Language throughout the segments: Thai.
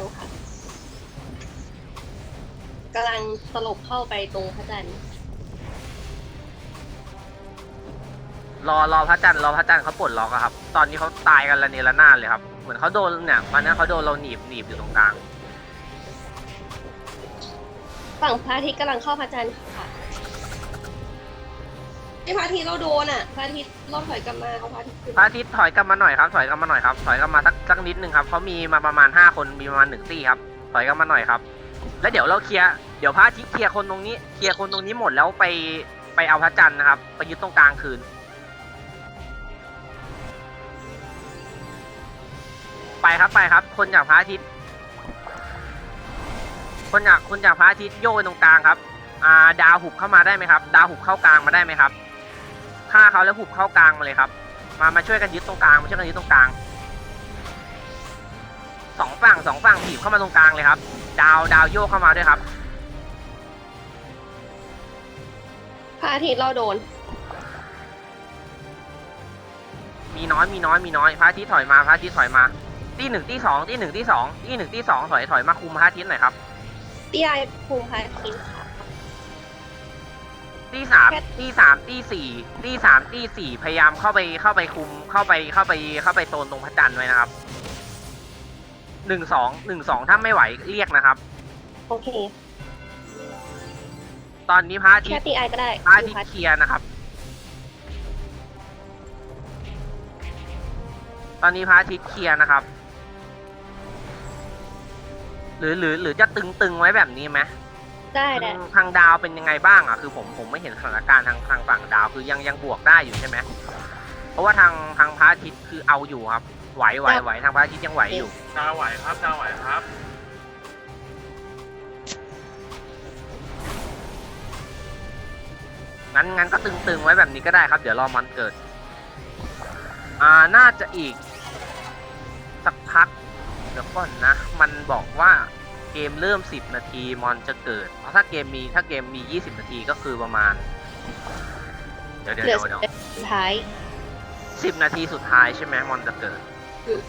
างค่ะกำลังสลบเข้าไปตรงพระจันทร์รอรอพระจันทร์รอพระจันทร์เขาปลดล็อกอะครับ ตอนนี้เขาตายกันระเนระนาดเลยครับ เหมือนเขาโดนเนี่ยวันนั้นเขาโดนเราหนีบหนีบอยู่ตรงกลาง ฝั่งพระอาทิตย์กำลังเข้าพระจันทร์ค่ะ ไอ้พระอาทิตย์เราโดนอะพระอาทิตย์เราถอยกลับมาเอาพระอาทิตย์ขึ้นพระอาทิตย์ถอยกลับมาหน่อยครับ ถอยกลับมาหน่อยครับ ถอยกลับมาสักสักนิดนึงครับเขามีมาประมาณห้าคน มีประมาณหนึ่งตี้ครับ ถอยกลับมาหน่อยครับ แล้วเดี๋ยวเราเคลียร์ เดี๋ยวพระอาทิตย์เคลียร์คนตรงนี้ เคลียร์คนตรงนี้หมดแล้วไปไปเอาพระจันทร์นะครับ ไปยึดตรงกลางคืน ไปครับไปครับ คนจากพระอาทิตย์ คนจากคนจากพระอาทิตย์โยกตรงกลางครับ อ่าดาวหุบเข้ามาได้ไหมครับ ดาวหุบเข้ากลางมาได้ไหมครับ ฆ่าเขาแล้วหุบเข้ากลางมาเลยครับ มามาช่วยกันยึดตรงกลางมาช่วยกันยึดตรงกลางสองฝั่งสองฝั่งถีบเข้ามาตรงกลางเลยครับ ดาวดาวโยกเข้ามาด้วยครับพระอาทิตย์เราโดน มีน้อยมีน้อยมีน้อยพระอาทิตย์ถอยมาพระอาทิตย์ถอยมาที่หนึ่งที่สองที่หนึ่งที่สองที่หนึ่งที่สองถอยถอยมาคุมพระอาทิตย์หน่อยครับตีไอภูมิพระอาทิตย์ค่ะ ที่สามแค่ที่สามที่สี่ที่สามที่สี่พยายามเข้าไปเข้าไปคุมเข้าไปเข้าไปเข้าไปโซนตรงพระจันทร์ไว้นะครับหนึ่งสองหนึ่งสองถ้าไม่ไหวเรียกนะครับ โอเค ตอนนี้พระอาทิตแค่ย์ตีไอก็ได้พระอาภูทิมิตพระย์อาเคทิตย์ลียร์นะครับ ตอนนี้พระอาทิตย์เคลียร์นะครับ หรือหรือหรือจะตึงตึงๆไว้แบบนี้ไหม ได้ได้ทางทางดาวเป็นยังไงบ้างอะคือผมผมไม่เห็นสถานการณ์ทางทางฝั่งดาวคือยังยังบวกได้อยู่ใช่ไหมเพราะว่าทางทางพระอาทิตย์คือเอาอยู่ครับ ไหวไหวไหวทางพระอาทิตย์ยังไหวอยู่ ดาวไหวครับดาวไหวครับ งั้นงั้นก็ตึงๆไว้แบบนี้ก็ได้ครับ เดี๋ยวรอมันเกิด อ่าน่าจะอีก สักพักเดี๋ยวก่อนนะ มันบอกว่า เกมเริ่ม 10 นาทีมอนจะเกิด เพราะถ้าเกมมีถ้าเกมมี 20 นาทีก็คือประมาณ เดี๋ยวเดี๋ยวเหลือเดี๋ยวเดี๋ยวสุดท้าย สิบนาทีสุดท้ายใช่ไหมมอนจะเกิด อืม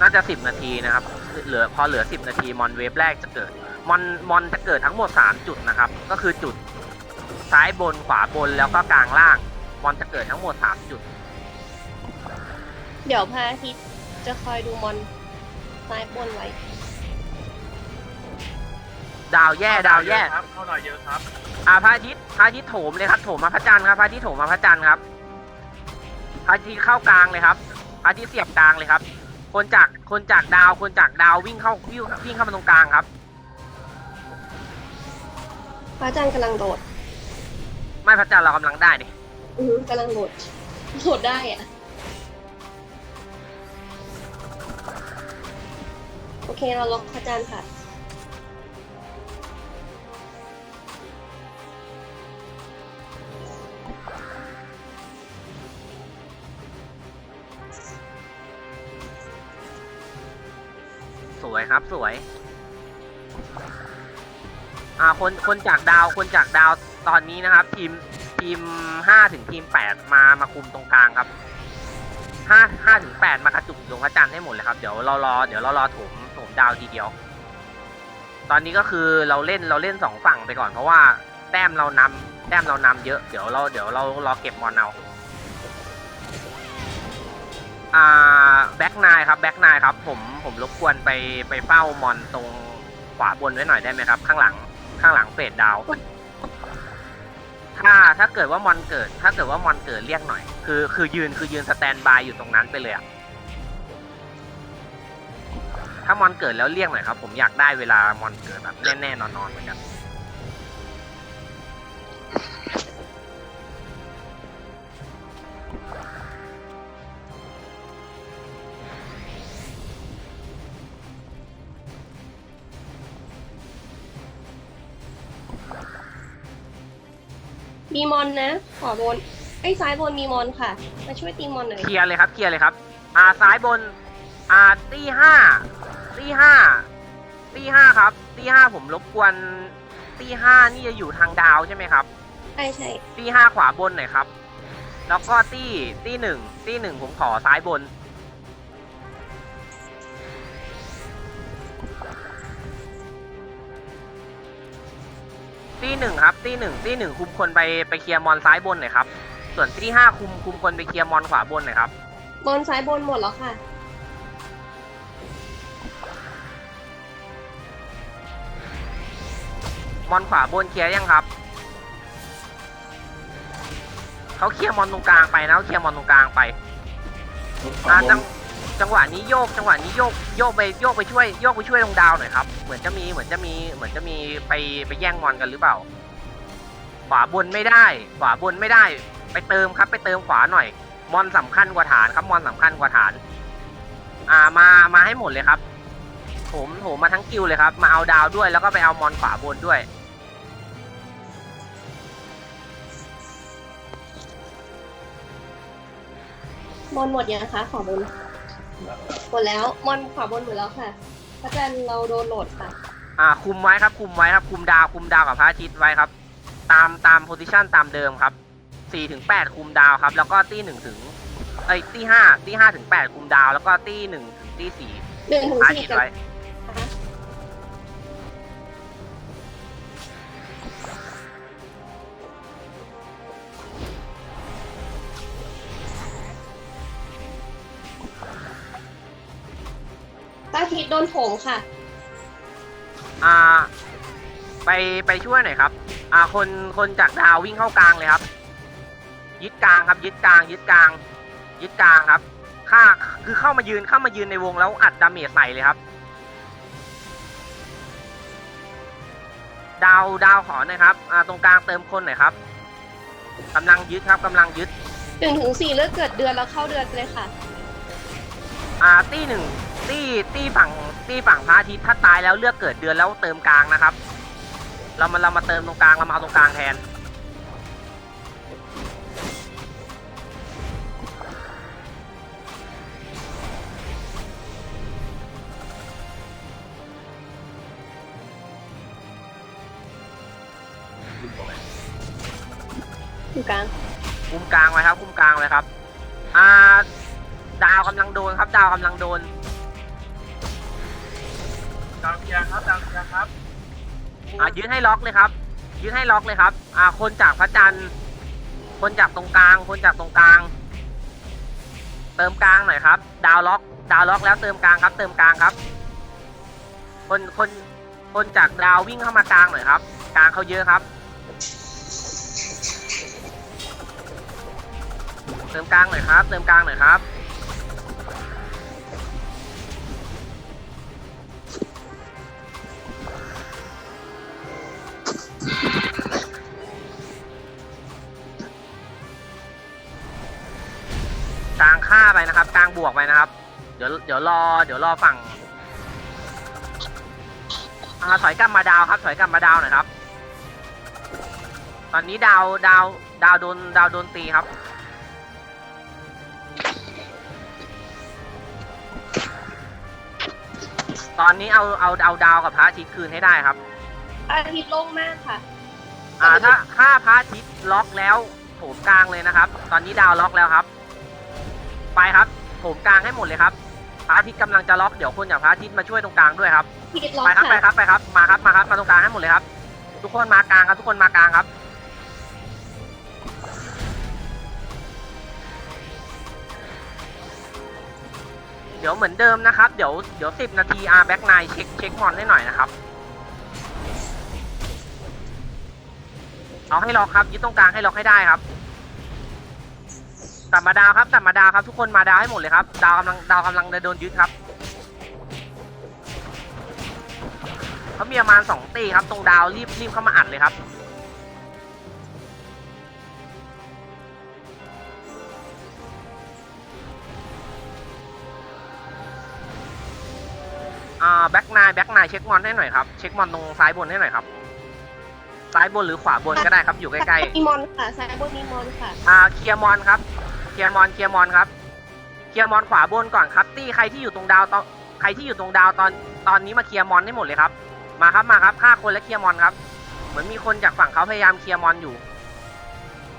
น่าจะสิบนาทีนะครับเหลือพอเหลือสิบนาทีมอนเวฟแรกจะเกิด มอนมอนจะเกิดทั้งหมดสามจุดนะครับ ก็คือจุดซ้ายบนขวาบนแล้วก็กลางล่าง มอนจะเกิดทั้งหมดสามจุด เดี๋ยวพระอาทิตย์ จะคอยดูมอนซ้ายบนไว้ดาวแย่ดาวแย่ครับเข้าหน่อยเยอะครับอ่าพระอาทิตย์พระอาทิตย์โถมเลยครับโถมมาพระจันทร์ครับพระอาทิตย์โถมมาพระจันทร์ครับพระอาทิตย์เข้ากลางเลยครับพระอาทิตย์เสียบกลางเลยครับ คนจากคนจากดาวคนจากดาววิ่งเข้าวิ่งวิ่งเข้ามาตรงกลางครับพระจันทร์กำลังโดดไม่พระจันทร์เรากำลังได้ดิอือหือกำลังโดดโดดได้อะ เค เราล็อกพระจันทร์ค่ะ สวยครับสวย อ่าคนคนจากดาวคนจากดาวตอนนี้นะครับ ทีมทีมห้าถึงทีมแปดมามาคุมตรงกลางครับห้าห้าถึงแปดมากระจุกอยู่ตรงพระจันทร์ให้หมดเลยครับ เดี๋ยวเรารอเดี๋ยวเรารอถมถม ดาวทีเดียว ตอนนี้ก็คือเราเล่นเราเล่นสองฝั่งไปก่อนเพราะว่าแต้มเรานำแต้มเรานำเยอะเดี๋ยวเราเดี๋ยวเรารอเก็บมอนเอาอ่าแบ็กนายครับแบ็กนายครับ ผมผมรบกวนไปไปเฝ้ามอนตรงขวาบนไว้หน่อยได้ไหมครับ ข้างหลังข้างหลังเฟดดาวถ้าถ้าเกิดว่ามอนเกิด ถ้าเกิดว่ามอนเกิดเรียกหน่อย คือคือยืนคือยืนสแตนบายอยู่ตรงนั้นไปเลยอะ ถ้ามอนเกิดแล้วเรียกหน่อยครับ ผมอยากได้เวลามอนเกิดแบบแน่ๆนอนๆเหมือนกันมีมอนนะขวาบนไอ้ยซ้ายบนมีมอนค่ะ มาช่วยตีมอนหน่อยเคลียร์เลยครับเคลียร์เลยครับ อ่าซ้ายบน่าตีห้าตีห้าตีห้าครับตีห้าผมรบกวนตีห้านี่จะอยู่ทางดาวใช่ไหมครับใช่ใช่ตีห้าขวาบนหน่อยครับ แล้วก็ตีตีหนึ่งตีหนึ่งผมขอซ้ายบน ตีหนึ่งครับตีหนึ่งตีหนึ่งคุมคนไปไปเคลียร์มอนซ้ายบนหน่อยครับ ส่วนตีห้าคุมคุมคนไปเคลียร์มอนขวาบนหน่อยครับ บนซ้ายบนหมดแล้วค่ะ มอนขวาบนเคลียร์ยังครับเขาเคลียร์มอนตรงกลางไปนะเขาเคลียร์มอนตรงกลางไปอ่าจังจังหวะนี้โยกจังหวะนี้โยกโยกไปโยกไปช่วยโยกไปช่วยตรงดาวหน่อยครับเหมือนจะมีเหมือนจะมีเหมือนจะมีไปไปแย่งมอนกันหรือเปล่า ขวาบนไม่ได้ ขวาบนไม่ได้ ไปเติมครับ ไปเติมขวาหน่อย มอนสำคัญกว่าฐานครับมอนสำคัญกว่าฐาน อ่ามามาให้หมดเลยครับผมผมมาทั้งกิวเลยครับ มาเอาดาวด้วยแล้วก็ไปเอามอนขวาบนด้วย บนหมดยังคะขวาบนหมดแล้วมอนขวาบนหมดแล้วค่ะพระจันทร์เราโดนโหลดค่ะ อ่า คุมไว้ครับ คุมไว้ครับ คุมดาวคุมดาวกับพระอาทิตย์ไว้ครับ ตามตามโพซิชันตามเดิมครับสี่ถึงแปดคุมดาวครับ แล้วก็ตีหนึ่งถึงเอ้ยตีห้าตีห้าถึงแปดคุมดาว แล้วก็ตีหนึ่งถึงตีสี่หนึ่งถึงพระอาสี่ทิตย์กันไว้ ทิตย์โดนโถมค่ะ อ่า ไปไปช่วยหน่อยครับ อ่า คนคนจากดาววิ่งเข้ากลางเลยครับ ยึดกลางครับ ยึดกลาง ยึดกลาง ยึดกลางครับค่าคือเข้ามายืนเข้ามายืนในวงแล้วอัดดาเมจใส่เลยครับ ดาวดาวขอหน่อยครับ อ่า ตรงกลางเติมคนหน่อยครับกำลังยึดครับกำลังยึดหนึ่งถึงสี่เลือกเกิดเดือนแล้วเข้าเดือนเลยค่ะ อ่าตี้หนึ่ง ตี้ตี้ฝั่งตี้ฝั่งพระอาทิตย์ถ้าตายแล้วเลือกเกิดเดือนแล้วเติมกลางนะครับ เรามาเรามาเติมตรงกลางเรามาเอาตรงกลางแทนอยู่กลางคุมกลางไว้ครับคุมกลางไว้ครับ อ่า ดาวกำลังโดนครับ ดาวกำลังโดน ดาวเคลียร์ครับดาวเคลียร์ครับอ่ายืดให้ล็อกเลยครับ ยืดให้ล็อกเลยครับ อ่า คนจากพระจันทร์คนจากตรงกลาง คนจากตรงกลาง เติมกลางหน่อยครับ ดาวล็อก ดาวล็อกแล้วเติมกลางครับ เติมกลางครับ คนคนคนจากดาววิ่งเข้ามากลางหน่อยครับ กลางเขาเยอะครับ เติมกลางหน่อยครับ เติมกลางหน่อยครับ รอ เดี๋ยวรอฝั่งอ่าถอยกลับมาดาวครับ ถอยกลับมาดาวหน่อยครับ ตอนนี้ดาวดาวดาวโดนดาวโดนตีครับ ตอนนี้เอาเอาเอาดาวกับพระอาทิตย์คืนให้ได้ครับพระอาทิตย์โล่งมากค่ะ อ่าถ้าถ้าพระอาทิตย์ล็อกแล้วโถมกลางเลยนะครับ ตอนนี้ดาวล็อกแล้วครับ ไปครับ โถมกลางให้หมดเลยครับ พระอาทิตย์กำลังจะล็อกเดี๋ยวคนจากพระอาทิตย์มาช่วยตรงกลางด้วยครับอาทิตย์ล็อกไปครับไปค่ะครับไปครับมาครับมาครับมาตรงกลางให้หมดเลยครับ ทุกคนมากลางครับ ทุกคนมากลางครับ เดี๋ยวเหมือนเดิมนะครับ เดี๋ยวเดี๋ยวสิบนาทีอาร์แบ็กไนเช็คเช็คมอนให้หน่อยนะครับเอาให้ล็อกครับยึดตรงกลางให้ล็อกให้ได้ครับ ตัดมาดาวครับตัดมาดาวครับทุกคนมาดาวให้หมดเลยครับ ดาวกำลังดาวกำลังจะโดนยึดครับเขามีประมาณสองตีครับ ตรงดาวรีบรีบเข้ามาอัดเลยครับอ่าแบ็กไนแบ็กไนเช็คมอนให้หน่อยครับ เช็คมอนตรงซ้ายบนให้หน่อยครับ ซ้ายบนหรือขวาบนก็ได้ครับอยู่ใกล้ๆมีมอนค่ะซ้ายบนมีมอนค่ะ อ่าเคลียร์มอนครับ เคลียร์มอนเคลียร์มอนครับเคลียร์มอนขวาบนก่อนครับ ตี้ใครที่อยู่ตรงดาวตอนใครที่อยู่ตรงดาวตอนตอนนี้มาเคลียร์มอนให้หมดเลยครับ มาครับมาครับฆ่าคนและเคลียร์มอนครับ เหมือนมีคนจากฝั่งเขาพยายามเคลียร์มอนอยู่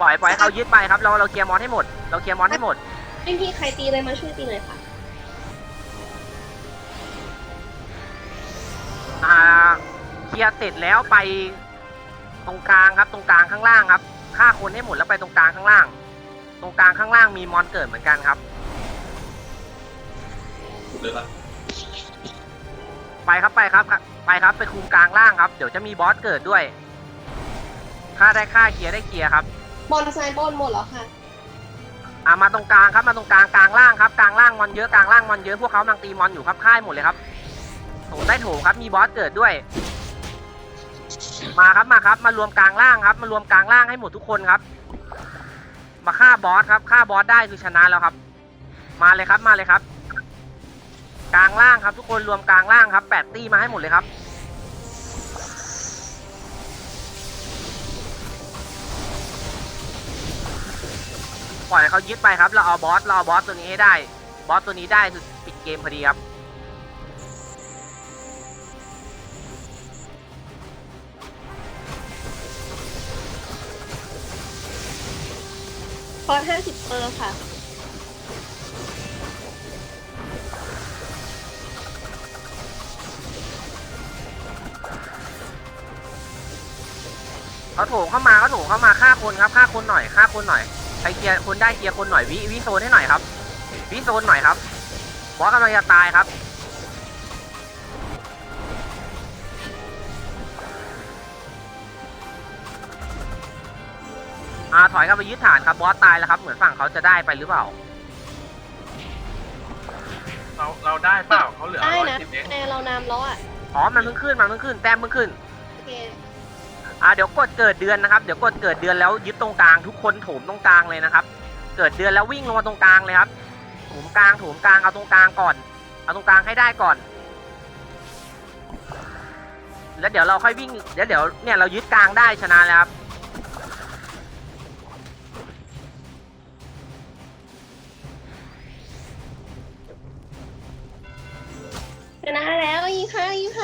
ปล่อยปล่อยให้เขายึดไปครับ เราเราเคลียร์มอนให้หมด เราเคลียร์มอนให้หมด ไม่มีใครตีเลยมาช่วยตีหน่อยค่ะ อ่าเคลียร์เสร็จแล้วไปตรงกลางครับ ตรงกลางข้างล่างครับฆ่าคนให้หมดแล้วไปตรงกลางข้างล่าง ตรงกลางข้างล่างมีมอนเกิดเหมือนกันครับเลยละไปครับไปครับ ไปครับไปคุมกลางล่างครับ เดี๋ยวจะมีบอสเกิดด้วยฆ่าได้ฆ่าเคลียร์ได้เคลียร์ครับบนไซบนหมดแล้วค่ะ อ่ามาตรงกลางครับมาตรงกลางกลางล่างครับกลางล่างมอนเยอะกลางล่างมอนเยอะพวกเขากำลังตีมอนอยู่ครับค่ายหมดเลยครับโถได้โถครับมีบอสเกิดด้วย มาครับมาครับ มารวมกลางล่างครับ มารวมกลางล่างให้หมดทุกคนครับ มาฆ่าบอสครับฆ่าบอสได้คือชนะแล้วครับ มาเลยครับมาเลยครับ กลางล่างครับ ทุกคนรวมกลางล่างครับแปดตีมาให้หมดเลยครับปล่อยเขายึดไปครับ เราเอาบอสเราเอาบอสตัวนี้ให้ได้ บอสตัวนี้ได้คือปิดเกมพอดีครับ คอห้าสิบเปอร์ค่ะ เขาโถงเข้ามาเขาโถงเข้ามาฆ่าคนครับฆ่าคนหน่อยฆ่าคนหน่อยใครเคลียร์คนได้เคลียร์คนหน่อยวิวิโซนให้หน่อยครับวิโซนหน่อยครับบอสกำลังจะตายครับ อ่าถอยกลับไปยึดฐานครับบอสตายแล้วครับ เหมือนฝั่งเขาจะได้ไปหรือเปล่า เราเราได้เปล่าเขาเหลือได้ร้อยนะสิบเองคะแนนเรานำแล้วอะอ๋อมันเพิ่งขึ้นมันเพิ่งขึ้นแต้มเพิ่งขึ้น โอเคอ่าเดี๋ยวกดเกิดเดือนนะครับ เดี๋ยวกดเกิดเดือนแล้วยึดตรงกลางทุกคนโถมตรงกลางเลยนะครับ เกิดเดือนแล้ววิ่งลงมาตรงกลางเลยครับโถมกลางโถมกลางเอาตรงกลางก่อน เอาตรงกลางให้ได้ก่อน แล้วเดี๋ยวเราค่อยวิ่งเดี๋ยวเดี๋ยวเนี่ยเรายึดกลางได้ชนะแล้วครับ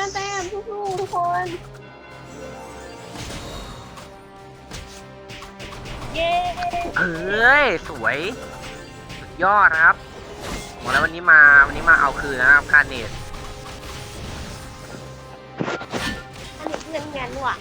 ายี่ห้าแต้มทุกลูกทุกคน เย้เอ้ยสวยสุดยอดนะครับบอกแล้ววันนี้มาวันนี้มาเอาคืนนะครับคาเนตอันนี้เงินเงินว่ะ